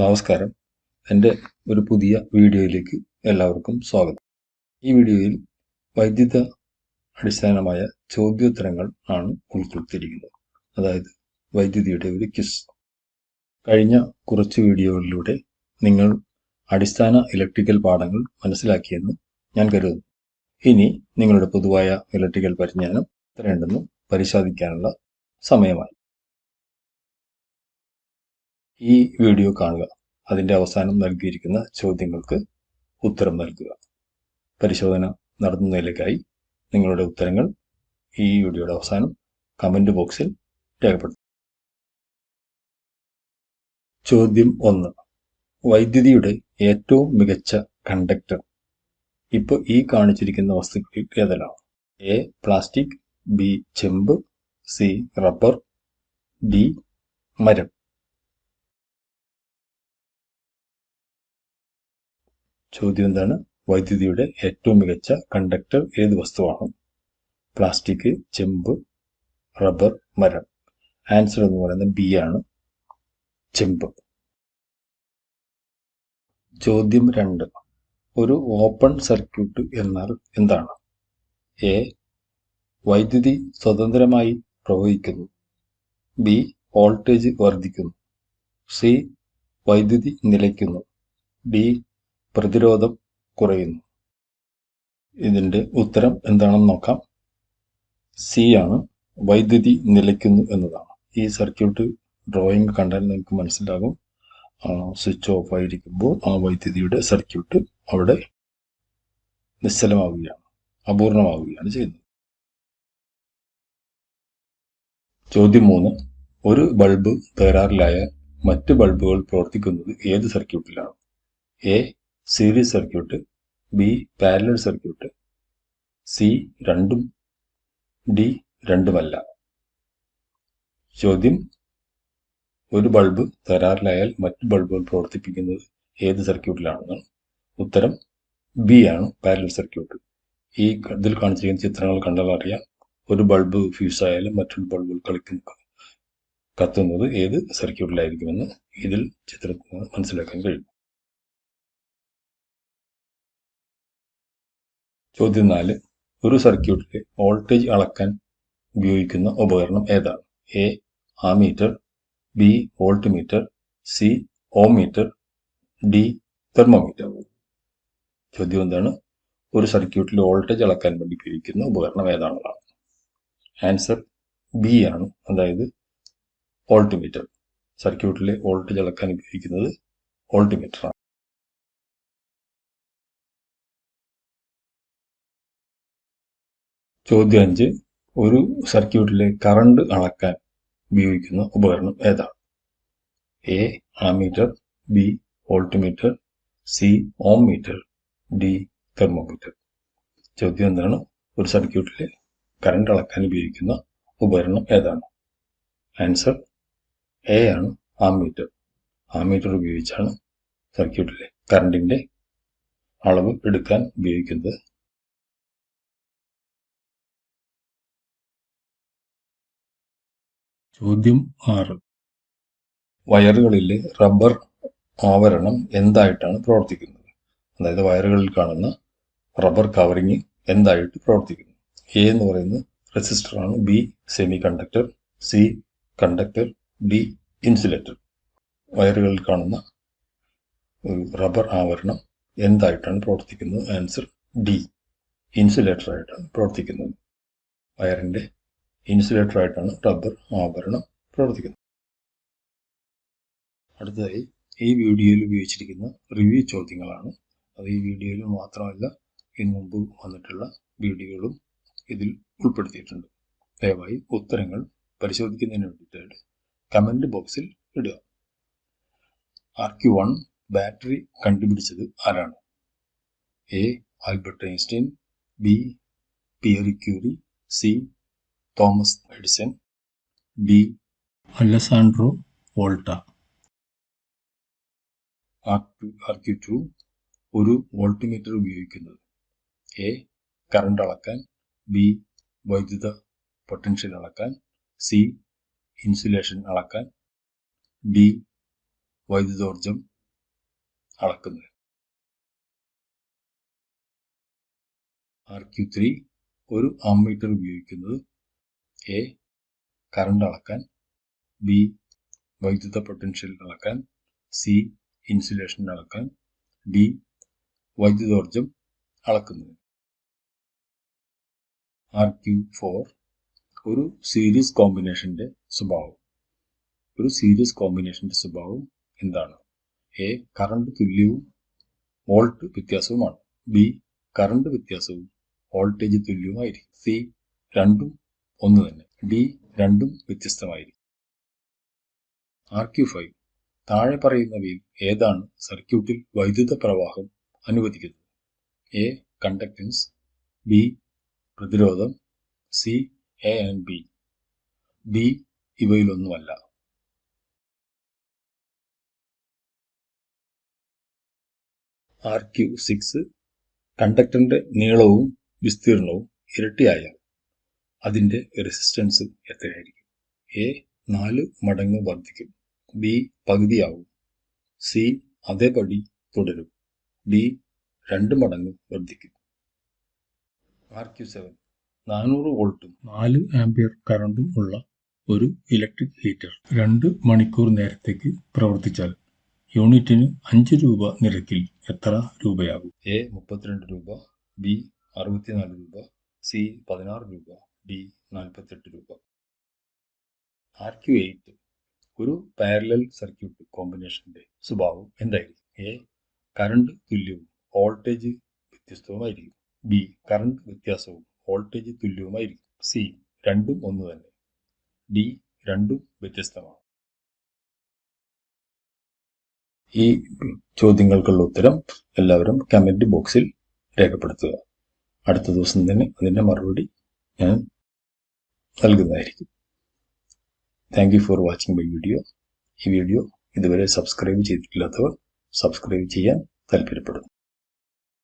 നമസ്കാരം. എന്റെ ഒരു പുതിയ വീഡിയോയിലേക്ക് എല്ലാവർക്കും സ്വാഗതം. ഈ വീഡിയോയിൽ വൈദ്യുത അടിസ്ഥാനമായ ചോദ്യോത്തരങ്ങൾ ആണ് ഉൾപ്പെടുത്തിയിരിക്കുന്നത് അതായത് വൈദ്യുതിയുടെ ഒരു ക്വിസ്. കഴിഞ്ഞ കുറച്ച് വീഡിയോകളിലൂടെ നിങ്ങൾ അടിസ്ഥാന ഇലക്ട്രിക്കൽ പാഠങ്ങൾ മനസ്സിലാക്കിയെന്ന് ഞാൻ കരുതുന്നു. ഇനി നിങ്ങളുടെ പൊതുവായ ഇലക്ട്രിക്കൽ പരിജ്ഞാനം എത്രയുണ്ടെന്ന് പരിശോധിക്കാനുള്ള സമയമായി. ഈ വീഡിയോ കാണുക. അതിന്റെ അവസാനം നൽകിയിരിക്കുന്ന ചോദ്യങ്ങൾക്ക് ഉത്തരം നൽകുക. പരിശോധന നടത്തുന്നതിലേക്കായി നിങ്ങളുടെ ഉത്തരങ്ങൾ ഈ വീഡിയോയുടെ അവസാനം കമന്റ് ബോക്സിൽ രേഖപ്പെടുത്തും ചോദ്യം ഒന്ന്. വൈദ്യുതിയുടെ ഏറ്റവും മികച്ച കണ്ടക്ടർ. ഇപ്പോൾ ഈ കാണിച്ചിരിക്കുന്ന വസ്തുക്കളിൽ ഏതെല്ലാം? എ പ്ലാസ്റ്റിക് ബി ചെമ്പ് സി റബ്ബർ ഡി മരം. ചോദ്യം എന്താണ്? വൈദ്യുതിയുടെ ഏറ്റവും മികച്ച കണ്ടക്ടർ ഏത് വസ്തുവാണ്? പ്ലാസ്റ്റിക് ചെമ്പ് റബ്ബർ മരം. ആൻസർ എന്ന് പറയുന്നത് ബി ആണ്. ചെമ്പ്. ചോദ്യം രണ്ട്. ഒരു ഓപ്പൺ സർക്യൂട്ട് എന്നാൽ എന്താണ്? എ വൈദ്യുതി സ്വതന്ത്രമായി പ്രവഹിക്കുന്നു. ബി വോൾട്ടേജ് വർദ്ധിക്കുന്നു. സി വൈദ്യുതി നിലയ്ക്കുന്നു. ഡി പ്രതിരോധം കുറയുന്നു. ഇതിന്റെ ഉത്തരം എന്താണെന്ന് നോക്കാം. സി ആണ് വൈദ്യുതി നിലയ്ക്കുന്നു എന്നതാണ്. ഈ സർക്യൂട്ട് ഡ്രോയിങ് കണ്ടാൽ നിങ്ങൾക്ക് മനസ്സിലാകും. സ്വിച്ച് ഓഫ് ആയിരിക്കുമ്പോൾ ആ വൈദ്യുതിയുടെ സർക്യൂട്ട് അവിടെ നിശ്ചലമാവുകയാണ് അപൂർണമാവുകയാണ് ചെയ്യുന്നത്. ചോദ്യം മൂന്ന്. ഒരു ബൾബ് തകരാറിലായ മറ്റ് ബൾബുകൾ പ്രവർത്തിക്കുന്നത് ഏത് സർക്യൂട്ടിലാണ്? A series circuit B parallel circuit C രണ്ടും ഡി രണ്ടുമല്ല. ചോദ്യം ഒരു ബൾബ് തരാറിലായാൽ മറ്റു ബൾബുകൾ പ്രവർത്തിപ്പിക്കുന്നത് ഏത് സർക്യൂട്ടിലാണെന്നാണ് ഉത്തരം ബി ആണ് പാരലൽ സർക്യൂട്ട്. ഈ ഇതിൽ കാണിച്ചിരിക്കുന്ന ചിത്രങ്ങൾ കണ്ടാൽ അറിയാം ഒരു ബൾബ് ഫ്യൂസ് ആയാലും മറ്റൊരു ബൾബുകൾ കളിക്കുന്ന കത്തുന്നത് ഏത് സർക്യൂട്ടിലായിരിക്കുമെന്ന് ഇതിൽ ചിത്രത്തിൽ മനസ്സിലാക്കാൻ കഴിയും. ചോദ്യം നാല് ഒരു സർക്യൂട്ടിലെ വോൾട്ടേജ് അളക്കാൻ ഉപയോഗിക്കുന്ന ഉപകരണം ഏതാണ് A ammeter B volt meter C ohmmeter meter D thermometer. ചോദ്യം എന്താണ്? ഒരു സർക്യൂട്ടിൽ വോൾട്ടേജ് അളക്കാൻ വേണ്ടി ഉപയോഗിക്കുന്ന ഉപകരണം ഏതാണെന്നാണ് ആൻസർ ബി ആണ്. അതായത് വോൾട്ട് മീറ്റർ. സർക്യൂട്ടിലെ വോൾട്ടേജ് അളക്കാൻ ഉപയോഗിക്കുന്നത് വോൾട്ട് മീറ്റർ ചോദ്യം അഞ്ച്. ഒരു സർക്യൂട്ടിലെ കറണ്ട് അളക്കാൻ ഉപയോഗിക്കുന്ന ഉപകരണം ഏതാണ്? A ammeter B voltmeter C ohm meter D thermometer. ചോദ്യം എന്താണ്? ഒരു സർക്യൂട്ടിലെ കറണ്ട് അളക്കാൻ ഉപയോഗിക്കുന്ന ഉപകരണം ഏതാണ്? ആൻസർ എ ആണ് ആമീറ്റർ. ആമീറ്റർ ഉപയോഗിച്ചാണ് സർക്യൂട്ടിലെ കറണ്ടിന്റെ അളവ് എടുക്കാൻ ഉപയോഗിക്കുന്നത്. ചോദ്യം ആറ്. വയറുകളിലെ റബ്ബർ ആവരണം എന്തായിട്ടാണ് പ്രവർത്തിക്കുന്നത്? അതായത് വയറുകളിൽ കാണുന്ന റബ്ബർ കവറിങ് എന്തായിട്ട് പ്രവർത്തിക്കുന്നു? എ എന്ന് പറയുന്നത് റെസിസ്റ്ററാണ് B semi conductor C conductor D insulator വയറുകളിൽ കാണുന്ന ഒരു റബ്ബർ ആവരണം എന്തായിട്ടാണ് പ്രവർത്തിക്കുന്നത്? ആൻസർ ഡി ഇൻസുലേറ്റർ ആയിട്ടാണ് പ്രവർത്തിക്കുന്നത്. വയറിന്റെ ഇൻസുലേറ്റർ ആയിട്ടാണ് റബ്ബർ ആഭരണം പ്രവർത്തിക്കുന്നത്. അടുത്തതായി ഈ വീഡിയോയിൽ ഉപയോഗിച്ചിരിക്കുന്ന റിവ്യൂ ചോദ്യങ്ങളാണ്. അത് ഈ വീഡിയോയിൽ മാത്രമല്ല ഇതിനു മുമ്പ് വന്നിട്ടുള്ള വീഡിയോകളും ഇതിൽ ഉൾപ്പെടുത്തിയിട്ടുണ്ട്. ദയവായി ഉത്തരങ്ങൾ പരിശോധിക്കുന്നതിന് വേണ്ടിയിട്ടായിട്ട് കമന്റ് ബോക്സിൽ ഇടുക. ആർക്യു വൺ ബാറ്ററി കണ്ടുപിടിച്ചത് ആരാണ്? A. Albert Einstein B. Pierre Curie C. Thomas Edison B. Alessandro Volta. RQ two ഒരു വോൾട്ട്മീറ്റർ ഉപയോഗിക്കുന്നത്. എ കറണ്ട് അളക്കാൻ. ബി വൈദ്യുത പൊട്ടൻഷ്യൽ അളക്കാൻ. സി ഇൻസുലേഷൻ അളക്കാൻ. ഡി വൈദ്യുതോർജം അളക്കുന്നത്. ആർക്യു ത്രീ ഒരു ആമ്മീറ്റർ ഉപയോഗിക്കുന്നത് എ കറണ്ട് അളക്കാൻ. ബി വൈദ്യുത പൊട്ടൻഷ്യൽ അളക്കാൻ. സി ഇൻസുലേഷൻ അളക്കാൻ. ഡി വൈദ്യുതോർജം അളക്കുന്നത്. ആർ ക്യു ഫോർ ഒരു സീരീസ് കോമ്പിനേഷന്റെ സ്വഭാവം. ഒരു സീരീസ് കോമ്പിനേഷന്റെ സ്വഭാവം എന്താണ്? എ കറണ്ട് തുല്യവും വോൾട്ട് വ്യത്യാസവുമാണ്. ബി കറണ്ട് വ്യത്യാസവും വോൾട്ടേജ് തുല്യവുമായിരിക്കും. സി രണ്ടും ഒന്ന് തന്നെ. ഡി രണ്ടും വ്യത്യസ്തമായിരിക്കും. R Q five. താഴെ പറയുന്നവയിൽ ഏതാണ് സർക്യൂട്ടിൽ വൈദ്യുത പ്രവാഹം അനുവദിക്കുന്നത്? എ കണ്ടക്ടൻസ് ബി പ്രതിരോധം C A and B. D ഇവയിലൊന്നുമല്ല. R Q six കണ്ടക്ടറിന്റെ നീളവും വിസ്തീർണവും ഇരട്ടിയായാൽ അതിന്റെ റെസിസ്റ്റൻസ് എത്രയായിരിക്കും? എ നാല് മടങ്ങ് വർദ്ധിക്കും. ബി പകുതിയാവും. സി അതേപടി തുടരും. ഡി രണ്ട് മടങ്ങ് വർദ്ധിക്കും. ആർ ക്യു സെവൻ നാനൂറ് വോൾട്ടും നാല് ആംപിയർ കറണ്ടും ഉള്ള ഒരു ഇലക്ട്രിക് ഹീറ്റർ രണ്ട് മണിക്കൂർ നേരത്തേക്ക് പ്രവർത്തിച്ചാൽ യൂണിറ്റിന് അഞ്ച് രൂപ നിരക്കിൽ എത്ര രൂപയാകും? എ മുപ്പത്തിരണ്ട് രൂപ ബി അറുപത്തിനാല് രൂപ സി പതിനാറ് രൂപ ഡി നാൽപ്പത്തെട്ട് രൂപ. ആർ ക്യു എയ്റ്റ് ഒരു പാരലൽ സർക്യൂട്ട് കോമ്പിനേഷന്റെ സ്വഭാവം എന്തായിരിക്കും? എ കറണ്ട് തുല്യവും വോൾട്ടേജ് വ്യത്യസ്തവുമായിരിക്കും. ബി കറണ്ട് വ്യത്യാസവും വോൾട്ടേജ് തുല്യവുമായിരിക്കും. സി രണ്ടും ഒന്ന് തന്നെ. ഡി രണ്ടും വ്യത്യസ്തമാണ്. ഈ ചോദ്യങ്ങൾക്കുള്ള ഉത്തരം എല്ലാവരും കമന്റ് ബോക്സിൽ രേഖപ്പെടുത്തുക. അടുത്ത ദിവസം തന്നെ അതിന്റെ മറുപടി ഞാൻ നൽകുന്നതായിരിക്കും. Thank you for watching my video ഈ വീഡിയോ ഇതുവരെ സബ്സ്ക്രൈബ് ചെയ്തിട്ടില്ലാത്തവർ സബ്സ്ക്രൈബ് ചെയ്യാൻ താല്പര്യപ്പെടുന്നു.